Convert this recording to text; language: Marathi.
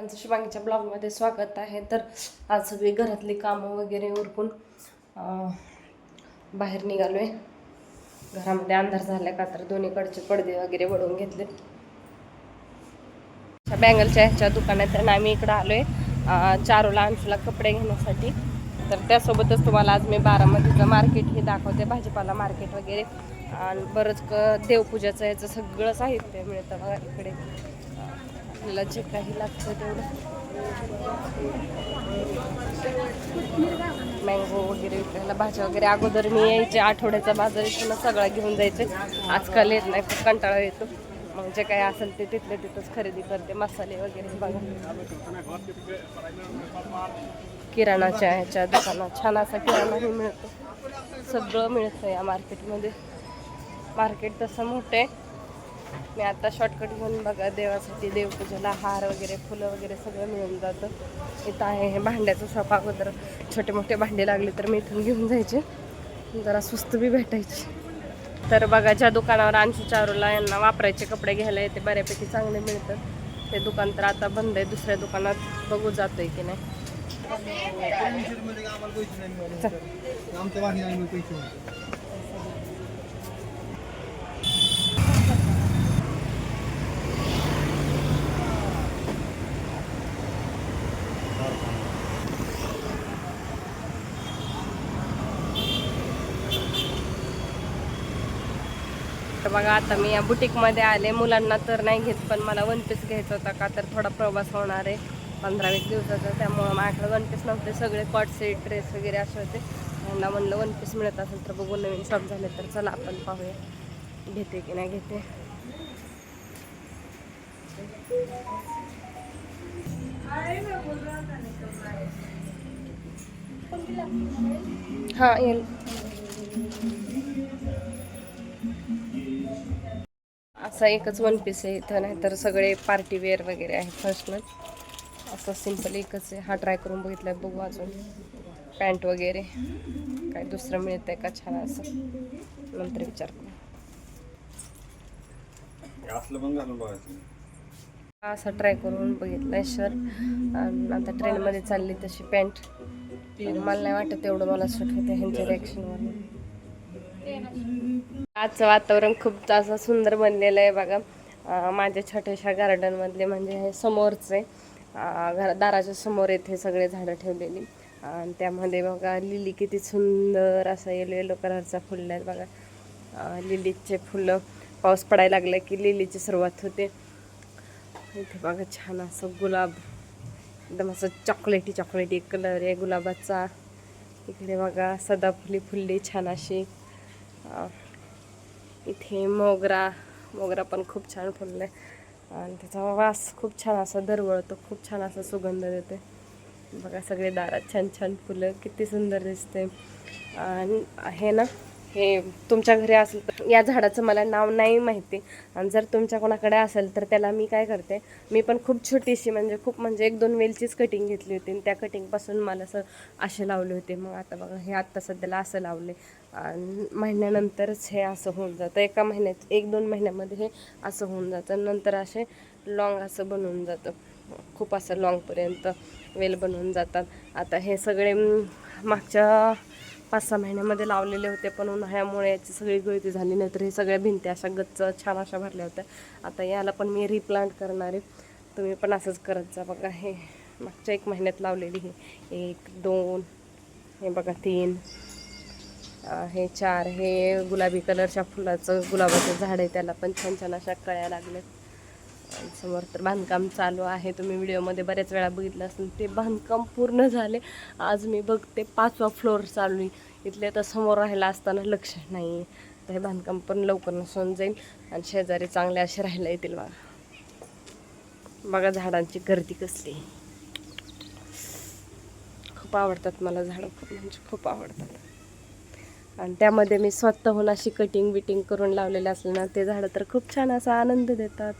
आमचं शिवांगीच्या ब्लॉगमध्ये स्वागत आहे. तर आज सगळी घरातली कामं वगैरे उरकून बाहेर निघालो आहे घरामध्ये अंधार झाला का तर दोन्हीकडचे पडदे वगैरे वळून घेतले. बँगलच्या ह्याच्या दुकानात आणि आम्ही इकडं आलो आहे चारोला अंशूला कपडे घेण्यासाठी. तर त्यासोबतच तुम्हाला आज मी बारामतीचं मार्केट हे दाखवते भाजीपाला मार्केट वगैरे. आणि बरंच क देवपूजाचं याचं सगळं साहित्य मिळतं बघा इकडे. आपल्याला जे काही लागतं तेवढं. मँगो वगैरे विकायला भाज्या वगैरे अगोदर मी यायचे आठवड्याचा बाजार इथून सगळा घेऊन जायचे. आजकाल येत नाही खूप कंटाळा येतो. मग जे काही असेल ते तिथले तिथंच खरेदी करते मसाले वगैरे बघा. किराणाच्या ह्याच्या दुकानात छान असा किराणाही मिळतो. सगळं मिळतं या मार्केटमध्ये. मार्केट तसं मोठं आहे. मी आता शॉर्टकट घेऊन बघा देवासाठी देवपूजेला हार वगैरे फुलं वगैरे सगळं मिळून जातं. इथं आहे हे भांड्याचं शॉप अगोदर. छोटे मोठे भांडे लागले तर मी इथून घेऊन जायचे. जरा स्वस्त बी भेटायची. तर बघा ज्या दुकानावर अंशू चारूला यांना वापरायचे कपडे घ्यायला येते बऱ्यापैकी चांगले मिळतात. ते दुकान तर आता बंद आहे दुसऱ्या दुकानात बघू जातोय की नाही. आमच्या तर बघा आता मी या बुटीकमध्ये आले. मुलांना तर नाही घेत पण मला वन पीस घ्यायचा होता का तर थोडा प्रवास होणार आहे. पंधरा वीस दिवसाचा. त्यामुळं माझ्याकडे वन पीस नव्हते. सगळे कॉट सेट ड्रेस वगैरे असे होते. त्यांना म्हणलं वन पीस मिळत असेल तर बघू नवीन शॉप झाले तर चला आपण पाहूया. घेते की नाही घेते. हां येईल. असा एकच वन पीस आहे इथं नाही तर सगळे पार्टी वेअर वगैरे आहे फर्स्टनच असं सिंपल एकच आहे. हा ट्राय करून बघितलाय बघू अजून. पॅन्ट वगैरे. काय दुसरं मिळतंय का छान असं? नंतर विचार करू. हा असा ट्राय करून बघितलाय शर्ट आणि आता ट्रेनमध्ये चालली तशी पॅन्ट मला नाही वाटत एवढं मला सूट होते ह्यांच्या रिॲक्शनवर आजचं वातावरण खूप असं सुंदर बनलेलं आहे बघा. माझ्या छोट्याशा गार्डनमधले म्हणजे हे समोरचे घर घरा दाराच्या समोर येथे सगळे झाडं ठेवलेली. आणि त्यामध्ये बघा लिली किती सुंदर असा येलो येलो कलरचा फुलला आहे बघा. लिलीचे फुलं पाऊस पडायला लागला की लिलीची सुरुवात होते. इथे बघा छान असं गुलाब एकदम असं चॉकलेटी चॉकलेटी कलर आहे गुलाबाचा. इकडे बघा सदाफुली फुलली छान अशी. इथे मोगरा मोगरा पण खूप छान फुलला आहे आणि त्याचा वास खूप छान असा दरवळतो खूप छान असा सुगंध देते. बघा सगळे दारात छान छान फुलं किती सुंदर दिसते. आणि हे ना हे तुमच्या घरी असेल तर या झाडाचं मला नाव नाही माहिती. आणि जर तुमच्या कोणाकडे असेल तर त्याला मी काय करते? मी पण खूप छोटीशी म्हणजे खूप म्हणजे एक दोन वेलचीच कटिंग घेतली होती. आणि त्या कटिंगपासून मला असं असे लावले होते. मग आता बघा हे आत्ता सध्याला असं लावले. आणि महिन्यानंतरच हे असं होऊन जातं. एका महिन्यात एक दोन महिन्यामध्ये हे असं होऊन जातं. नंतर असे लॉंग असं बनवून जातं. खूप असं लॉंगपर्यंत वेल बनवून जातात. आता हे सगळे मागच्या पाच सहा महिन्यामध्ये लावलेले होते पण उन्हाळ्यामुळे याची सगळी गळती झाली नाही तर हे सगळ्या भिंती अशा गच्च छान अशा भरल्या होत्या. आता याला पण मी रिप्लांट करणार आहे. तुम्ही पण असंच करत जा. बघा हे मागच्या एक महिन्यात लावलेली हे. एक दोन हे बघा तीन. हे चार. हे गुलाबी कलरच्या फुलाचं गुलाबाचं झाड आहे त्याला पण छान छान अशा कळ्या लागल्यात समोर तर बांधकाम चालू आहे. तुम्ही व्हिडिओमध्ये बऱ्याच वेळा बघितलं असेल ते बांधकाम पूर्ण झाले. आज मी बघते पाचवा फ्लोअर चालू आहे. इथले तर समोर राहायला असताना लक्ष नाही. तर हे बांधकाम पण लवकर नसून जाईल आणि शेजारी चांगले असे राहायला येतील बघा. बघा झाडांची गर्दी कसली. खूप आवडतात मला झाडं खूप म्हणजे खूप आवडतात. आणि त्यामध्ये मी स्वतःहून अशी कटिंग बिटिंग करून लावलेले असले ना ते झाडं तर खूप छान असा आनंद देतात.